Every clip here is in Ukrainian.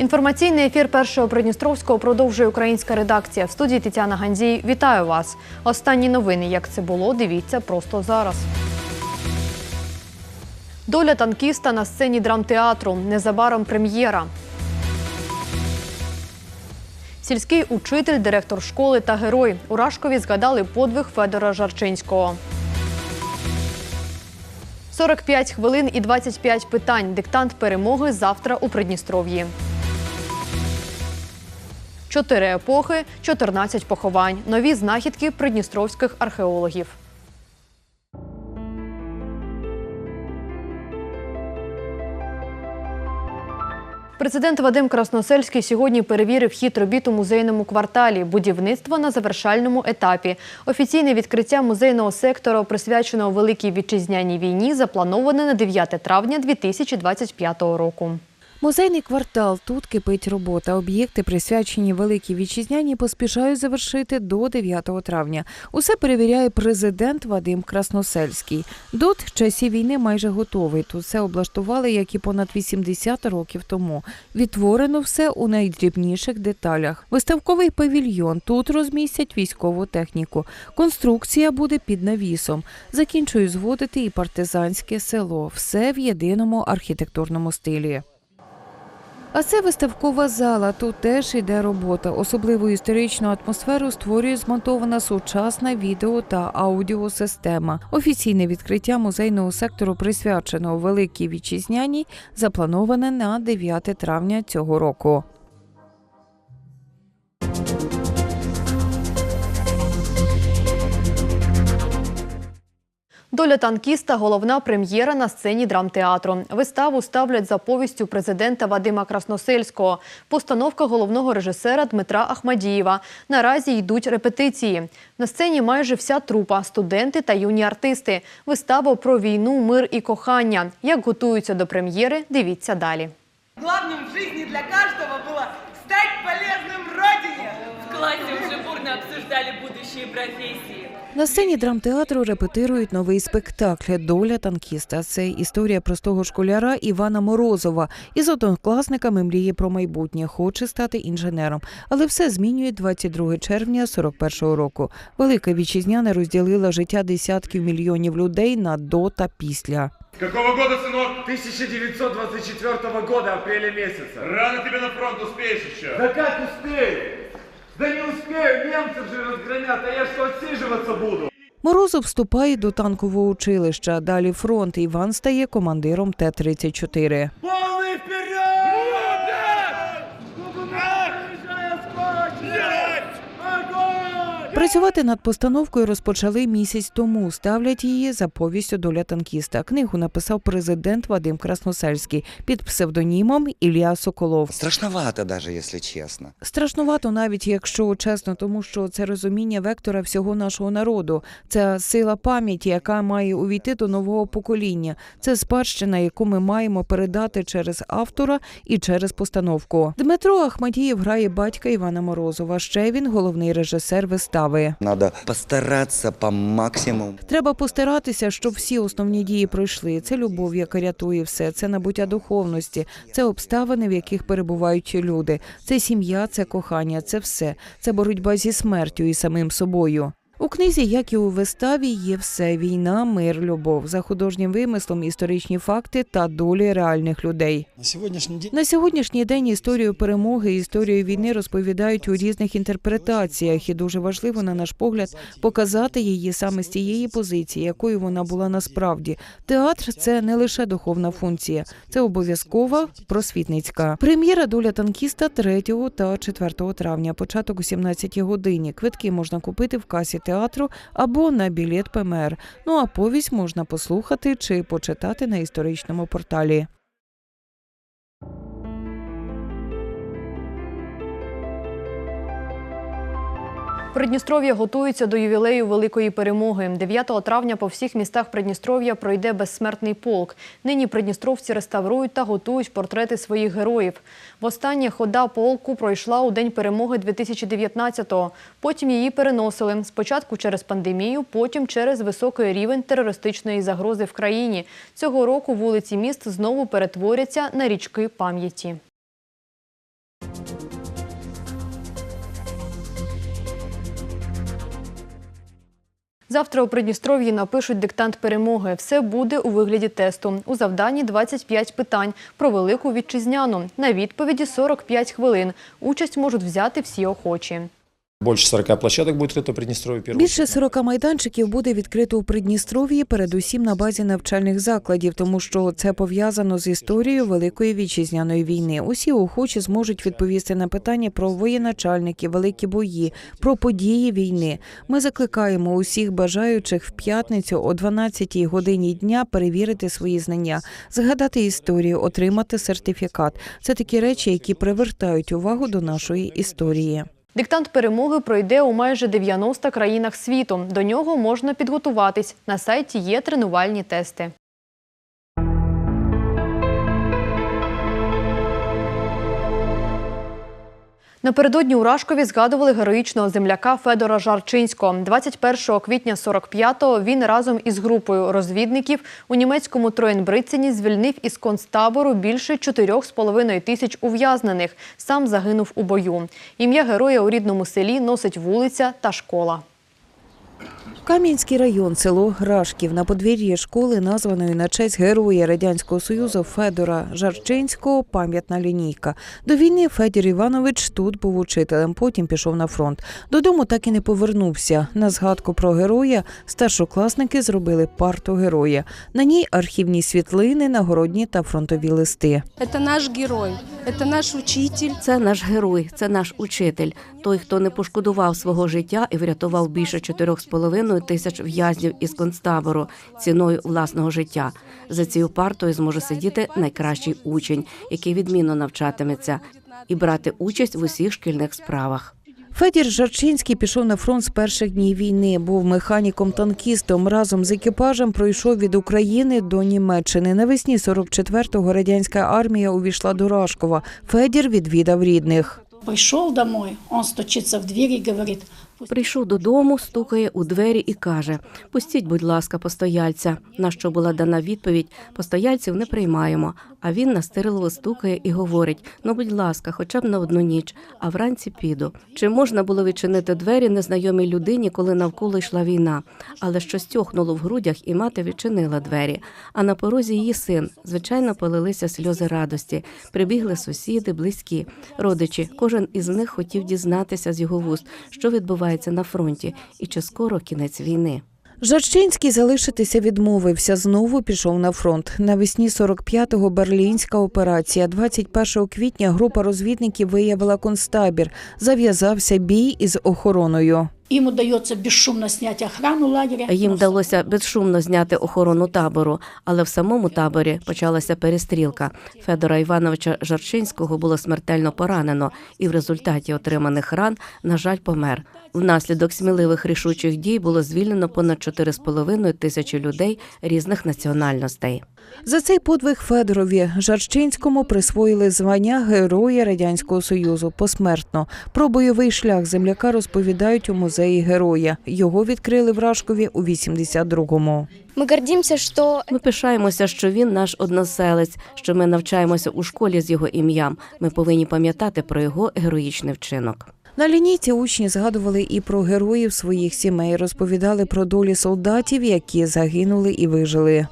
Інформаційний ефір першого Придністровського продовжує українська редакція. В студії Тетяна Гандзій. Вітаю вас. Останні новини. Як це було, дивіться просто зараз. Доля танкіста на сцені драмтеатру. Незабаром прем'єра. Сільський учитель, директор школи та герой. У Рашкові згадали подвиг Федора Жарчинського. 45 хвилин і 25 питань. Диктант перемоги завтра у Придністров'ї. Чотири епохи, 14 поховань. Нові знахідки придністровських археологів. Президент Вадим Красносельський сьогодні перевірив хід робіт у музейному кварталі. Будівництво на завершальному етапі. Офіційне відкриття музейного сектора, присвяченого Великій вітчизняній війні, заплановане на 9 травня 2025 року. Музейний квартал тут кипить робота. Об'єкти, присвячені великій вітчизняній, поспішають завершити до 9 травня. Усе перевіряє президент Вадим Красносельський. Дот часів війни майже готовий. Тут все облаштували, як і понад 80 років тому. Відтворено все у найдрібніших деталях. Виставковий павільйон тут розмістять військову техніку. Конструкція буде під навісом. Закінчують зводити і партизанське село. Все в єдиному архітектурному стилі. А це виставкова зала. Тут теж іде робота. Особливу історичну атмосферу створює змонтована сучасна відео та аудіосистема. Офіційне відкриття музейного сектору, присвяченого Великій Вітчизняній, заплановане на 9 травня цього року. Доля танкіста головна прем'єра на сцені драмтеатру. Виставу ставлять за повістю президента Вадима Красносельського. Постановка головного режисера Дмитра Ахмадієва. Наразі йдуть репетиції. На сцені майже вся трупа, студенти та юні артисти. Вистава про війну, мир і кохання. Як готуються до прем'єри, дивіться далі. Главным в жизни для каждого было стать полезным Родине. В классе уже бурно обсуждали будущие профессии. На сцені драмтеатру репетирують новий спектакль Доля танкіста. Це історія простого школяра Івана Морозова. Із однокласниками мріє про майбутнє, хоче стати інженером. Але все змінює 22 червня 41-го року. Велика вітчизняна розділила життя десятків мільйонів людей на до та після. Какого года, сынок? 1924 года, апреля месяца. Рано тебе на фронт успеешь еще. Да как успею? Да не успею, немцев же разгромят, а я что, отсиживаться буду? Морозов вступає до танкового училища. Далі фронт. Іван стає командиром Т-34. Повний вперед! Працювати над постановкою розпочали місяць тому. Ставлять її за повістю доля танкіста. Книгу написав президент Вадим Красносельський під псевдонімом Ілля Соколов. Страшновато даже, если честно. Страшнувато, навіть якщо чесно, тому що це розуміння вектора всього нашого народу. Це сила пам'яті, яка має увійти до нового покоління. Це спадщина, яку ми маємо передати через автора і через постановку. Дмитро Ахмадієв грає батька Івана Морозова. Ще він головний режисер вистави. Надо постаратися по максимуму. Треба постаратися, щоб всі основні дії пройшли. Це любов, яка рятує все, це набуття духовності, це обставини, в яких перебувають люди. Це сім'я, це кохання, це все. Це боротьба зі смертю і самим собою. У книзі, як і у виставі, є все: війна, мир, любов, за художнім вимислом, історичні факти та долі реальних людей. На сегодняшний день На сьогоднішній день історію перемоги історію війни розповідають у різних інтерпретаціях, і дуже важливо, на наш погляд, показати її саме з тієї позиції, якою вона була насправді. Театр це не лише духовна функція, це обов'язкова просвітницька. Прем'єра доля танкіста 3 та 4 травня, початок о 17 годині. Квитки можна купити в касі театру або на білет ПМР. Ну а повість можна послухати чи почитати на історичному порталі. Придністров'я готується до ювілею великої перемоги. 9 травня по всіх містах Придністров'я пройде безсмертний полк. Нині придністровці реставрують та готують портрети своїх героїв. Востаннє хода полку пройшла у день перемоги 2019-го. Потім її переносили спочатку через пандемію, потім через високий рівень терористичної загрози в країні. Цього року вулиці міст знову перетворяться на річки пам'яті. Завтра у Придністров'ї напишуть диктант перемоги. Все буде у вигляді тесту. У завданні 25 питань про велику вітчизняну. На відповіді 45 хвилин. Участь можуть взяти всі охочі. Больше 40 площадок будет открыто в Приднестровье. первый Більше 40 майданчиків буде відкрито у Придністров'ї, передусім на базі навчальних закладів, тому що це пов'язано з історією Великої вітчизняної війни. Усі охочі зможуть відповісти на питання про воєначальників, великі бої, про події війни. Ми закликаємо усіх бажаючих в п'ятницю о 12 годині дня перевірити свої знання, згадати історію, отримати сертифікат. Це такі речі, які привертають увагу до нашої історії. Диктант перемоги пройде у майже 90 країнах світу. До нього можна підготуватись. На сайті є тренувальні тести. Напередодні у Рашкові згадували героїчного земляка Федора Жарчинського. 21 квітня 45-го він разом із групою розвідників у німецькому Троєнбриціні звільнив із концтабору більше 4,5 тисяч ув'язнених. Сам загинув у бою. Ім'я героя у рідному селі носить вулиця та школа. Кам'янський район, село Грашків, на подвір'ї школи, названої на честь героя Радянського Союзу Федора Жарчинського, пам'ятна лінійка. До війни Федір Іванович тут був учителем, потім пішов на фронт. Додому так і не повернувся. На згадку про героя старшокласники зробили парту героя. На ній архівні світлини, нагородні та фронтові листи. Это наш герой, это наш учитель. Це наш герой, це наш учитель, той, хто не пошкодував свого життя і врятував більше 4,5 тисяч в'язнів із концтабору ціною власного життя. За цією партою зможе сидіти найкращий учень, який відмінно навчатиметься, і брати участь в усіх шкільних справах. Федір Жарчинський пішов на фронт з перших днів війни. Був механіком-танкістом. Разом з екіпажем пройшов від України до Німеччини. Навесні 44-го радянська армія увійшла до Рашкова. Федір відвідав рідних. Прийшов домой, он стучиться в дверь і говорит, Прийшов додому, стукає у двері і каже: Пустіть, будь ласка, постояльця. На що була дана відповідь: постояльців не приймаємо. А він настирливо стукає і говорить: Ну, будь ласка, хоча б на одну ніч, а вранці піду. Чи можна було відчинити двері незнайомій людині, коли навколо йшла війна? Але щось тьохнуло в грудях, і мати відчинила двері. А на порозі її син. Звичайно, полилися сльози радості. Прибігли сусіди, близькі, родичі. Кожен із них хотів дізнатися з його вуст, що відбувається на фронті, і чи скоро кінець війни. Жарчинський залишитися відмовився. Знову пішов на фронт. Навесні 45-го берлінська операція. 21 квітня група розвідників виявила концтабір. Зав'язався бій із охороною. Им удается бесшумно снять охрану лагеря. Їм вдалося безшумно зняти охорону табору, але в самому таборі почалася перестрілка. Федора Івановича Жарчинського було смертельно поранено, і в результаті отриманих ран, на жаль, помер. Внаслідок сміливих рішучих дій було звільнено понад 4,5 тисячі людей різних національностей. За цей подвиг Федорові Жарчинському присвоїли звання Героя Радянського Союзу посмертно. Про бойовий шлях земляка розповідають у музеї героя. Його відкрили в Рашкові у 82-му. Мы гордимся, что Ми пишаємося, що він наш односелець, що ми навчаємося у школі з його ім'ям. Ми повинні пам'ятати про його героїчний вчинок. На лінійці учні згадували і про героїв своїх сімей, розповідали про долі солдатів, які загинули і вижили.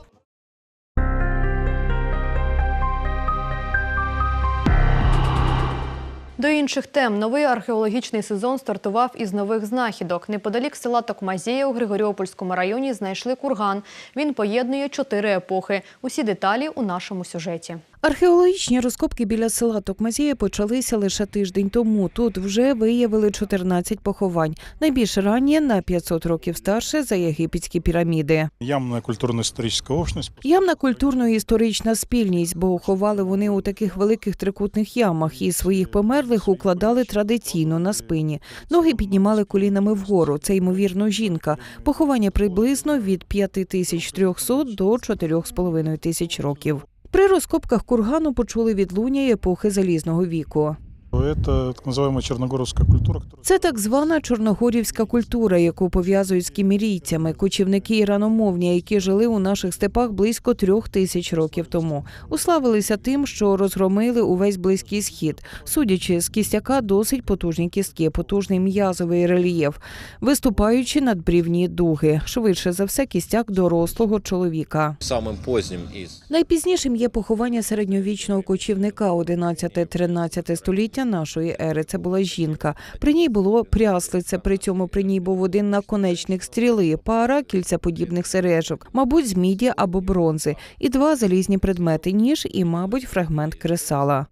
До інших тем новий археологічний сезон стартував із нових знахідок. Неподалік села Токмазія у Григоріопольському районі знайшли курган. Він поєднує чотири епохи. Усі деталі у нашому сюжеті. Археологічні розкопки біля села Токмазія почалися лише тиждень тому. Тут вже виявили 14 поховань. Найбільш раннє на 500 років старше за єгипетські піраміди. Ямная культурно-историческая общность. Ямна культурно-історична спільність, бо ховали вони у таких великих трикутних ямах і своїх померлих укладали традиційно на спині. Ноги піднімали колінами вгору. Це ймовірно жінка. Поховання приблизно від 5300 до 4500 тисяч років. При розкопках кургану почули відлуння епохи залізного віку. Это так называемая черногоровская культура, которая Це так звана чорногорівська культура, яку пов'язують з кімірійцями, кочівники іраномовні, які жили у наших степах близько трьох тисяч років тому. Уславилися тим, що розгромили увесь близький схід. Судячи з кістяка, досить потужні кістки, потужний м'язовий рельєф, виступаючи надбрівні дуги. Швидше за все, кістяк дорослого чоловіка. Самым поздним из Найпізнішим є поховання середньовічного кочівника 11-13 століття нашої ери. Це була жінка. При ній було пряслице. При цьому при ній був один наконечник стріли, пара кільцеподібних сережок, мабуть, з міді або бронзи, і два залізні предмети ніж і, мабуть, фрагмент кресала.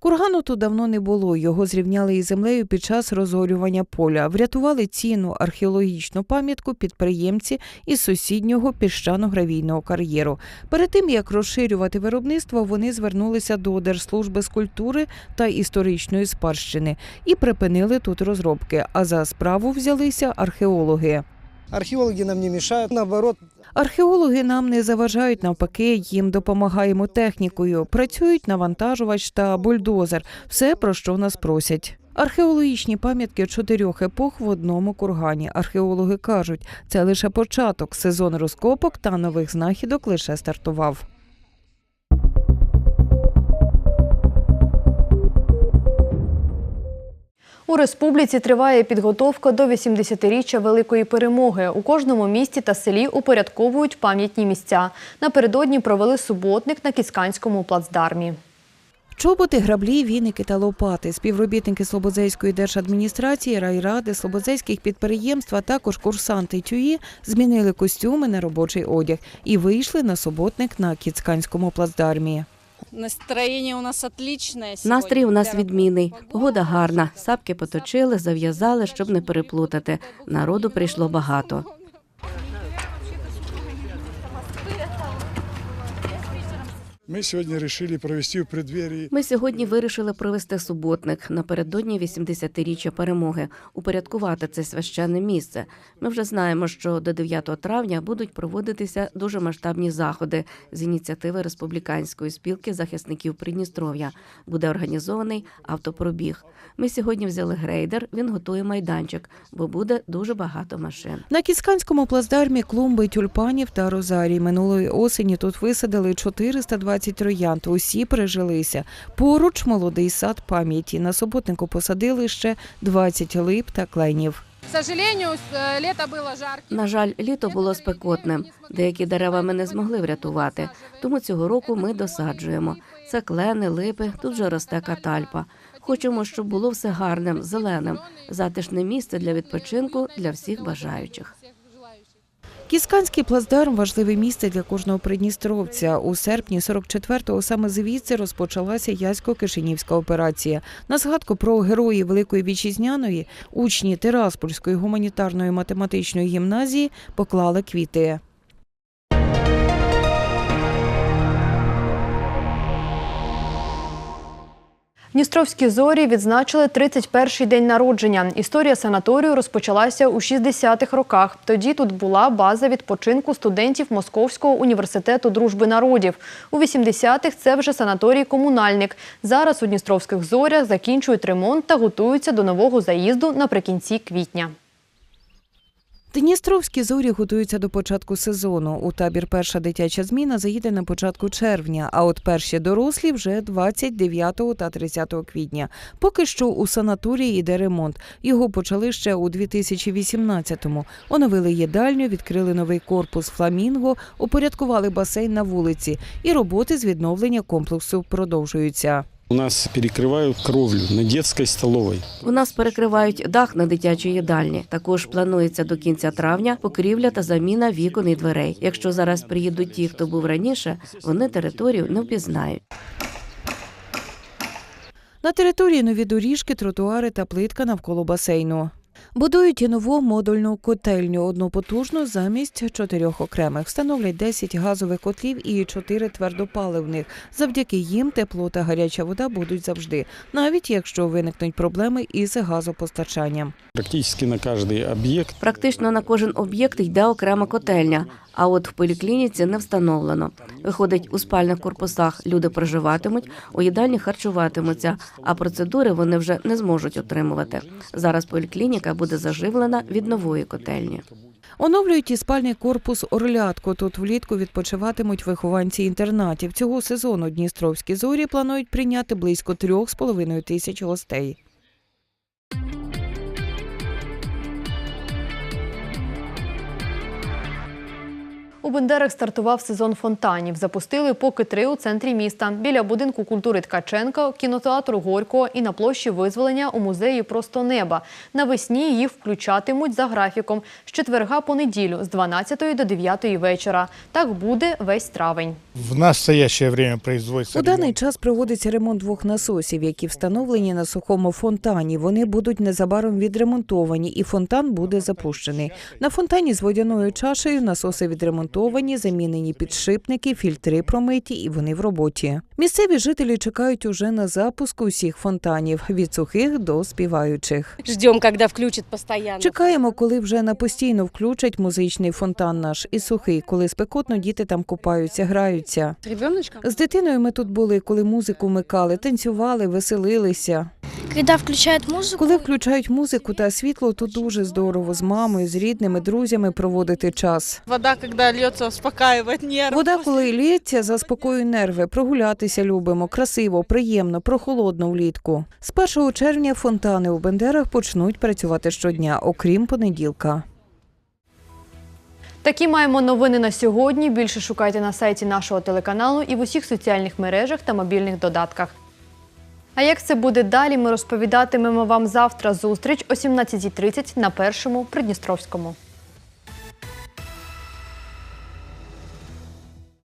Кургану тут давно не було. Його зрівняли із землею під час розорювання поля. Врятували цінну археологічну пам'ятку підприємці із сусіднього піщано-гравійного кар'єру. Перед тим як розширювати виробництво, вони звернулися до Держслужби з культури та історичної спадщини і припинили тут розробки. А за справу взялися археологи. Археологи нам не мешают, наоборот, Археологи нам не заважають, навпаки, їм допомагаємо технікою. Працюють навантажувач та бульдозер. Все про що нас просять. Археологічні пам'ятки чотирьох епох в одному кургані. Археологи кажуть, це лише початок. Сезон розкопок та нових знахідок лише стартував. У республіці триває підготовка до 80-річчя Великої перемоги. У кожному місті та селі упорядковують пам'ятні місця. Напередодні провели суботник на Кісканському плацдармі. Чоботи, граблі, віники та лопати. Співробітники Слободзейської держадміністрації, райради, слободзейських підприємств, а також курсанти ТЮІ змінили костюми на робочий одяг і вийшли на суботник на Кіцканському плацдармі. Настроєння у нас отличне. Настрій у нас відмінний, погода гарна. Сапки поточили, зав'язали, щоб не переплутати. Народу прийшло багато. Мы сегодня решили провести в преддверии Ми сьогодні вирішили провести суботник напередодні 80-річчя перемоги, упорядкувати це священне місце. Ми вже знаємо, що до 9 травня будуть проводитися дуже масштабні заходи з ініціативи республіканської спілки захисників Придністров'я. Буде організований автопробіг. Ми сьогодні взяли грейдер. Він готує майданчик, бо буде дуже багато машин. На Кісканському плацдармі клумби тюльпанів та розарій. Минулої осені тут висадили 420 троянд. Усі прижилися. Поруч молодий сад пам'яті. На суботнику посадили ще 20 лип та кленів. Лето. На жаль, літо було спекотним. Деякі дерева ми не змогли врятувати. Тому цього року ми досаджуємо. Це клени, липи, тут же росте катальпа. Хочемо, щоб було все гарним, зеленим, затишне місце для відпочинку для всіх бажаючих. Кісканський плацдарм важливе місце для кожного придністровця. У серпні 44-го саме звідси розпочалася Ясько-Кишинівська операція. На згадку про герої Великої Вітчизняної учні Тираспольської гуманітарної математичної гімназії поклали квіти. Дністровські зорі відзначили 31-й день народження. Історія санаторію розпочалася у 60-х роках. Тоді тут була база відпочинку студентів Московського університету дружби народів. У 80-х це вже санаторій комунальник. Зараз у Дністровських зорях закінчують ремонт та готуються до нового заїзду наприкінці квітня. Дністровські зорі готуються до початку сезону. У табір перша дитяча зміна заїде на початку червня, а от перші дорослі вже 29 та 30 квітня. Поки що у санаторії йде ремонт. Його почали ще у 2018-му. Оновили їдальню, відкрили новий корпус фламінго, упорядкували басейн на вулиці. І роботи з відновлення комплексу продовжуються. У нас перекривають кровлю на дитячій столовій. У нас перекривають дах на дитячій їдальні. Також планується до кінця травня покрівля та заміна вікон і дверей. Якщо зараз приїдуть ті, хто був раніше, вони територію не впізнають. На території нові доріжки, тротуари та плитка навколо басейну. Будують і нову модульну котельню однопотужну замість чотирьох окремих. Встановлять 10 газових котлів і 4 твердопаливних. Завдяки їм тепло та гаряча вода будуть завжди, навіть якщо виникнуть проблеми із газопостачанням. Практически на каждый объект Практично на кожен об'єкт йде окрема котельня, А от в поліклініці не встановлено. Виходить, у спальних корпусах люди проживатимуть, у їдальні харчуватимуться, а процедури вони вже не зможуть отримувати. Зараз поліклініка буде заживлена від нової котельні. Оновлюють і спальний корпус Орлятко. Тут влітку відпочиватимуть вихованці інтернатів. Цього сезону Дністровські зорі планують прийняти близько трьох з половиною тисяч гостей. У Бендерах стартував сезон фонтанів. Запустили поки три у центрі міста. Біля будинку культури Ткаченка, кінотеатру Горького і на площі визволення у музеї Просто неба. Навесні їх включатимуть за графіком з четверга по неділю з 12 до 9 вечора. Так буде весь травень. В настоящее время производится У даний час проводиться ремонт двох насосів, які встановлені на сухому фонтані. Вони будуть незабаром відремонтовані, і фонтан буде запущений. На фонтані з водяною чашею насоси відремонтовані, замінені підшипники, фільтри промиті, і вони в роботі. Місцеві жителі чекають уже на запуск усіх фонтанів від сухих до співаючих. Ждем, когда включат постоянно. Чекаємо, коли вже на постійно включать музичний фонтан наш і сухий, коли спекотно діти там купаються, граються. З дитиною ми тут були, коли музику вмикали, танцювали, веселилися. Когда включают музыку, Коли включають музику та світло, то дуже здорово з мамою, з рідними, друзями проводити час. Вода, когда льется, успокаивает нервы. Вода, коли лється, заспокоює нерви. Прогулятися любимо, красиво, приємно, прохолодно влітку. З 1 червня фонтани у Бендерах почнуть працювати щодня, окрім понеділка. Такі маємо новини на сьогодні. Більше шукайте на сайті нашого телеканалу і в усіх соціальних мережах та мобільних додатках. А як це буде далі, ми розповідатимемо вам завтра. Зустріч о 17.30 на першому Придністровському.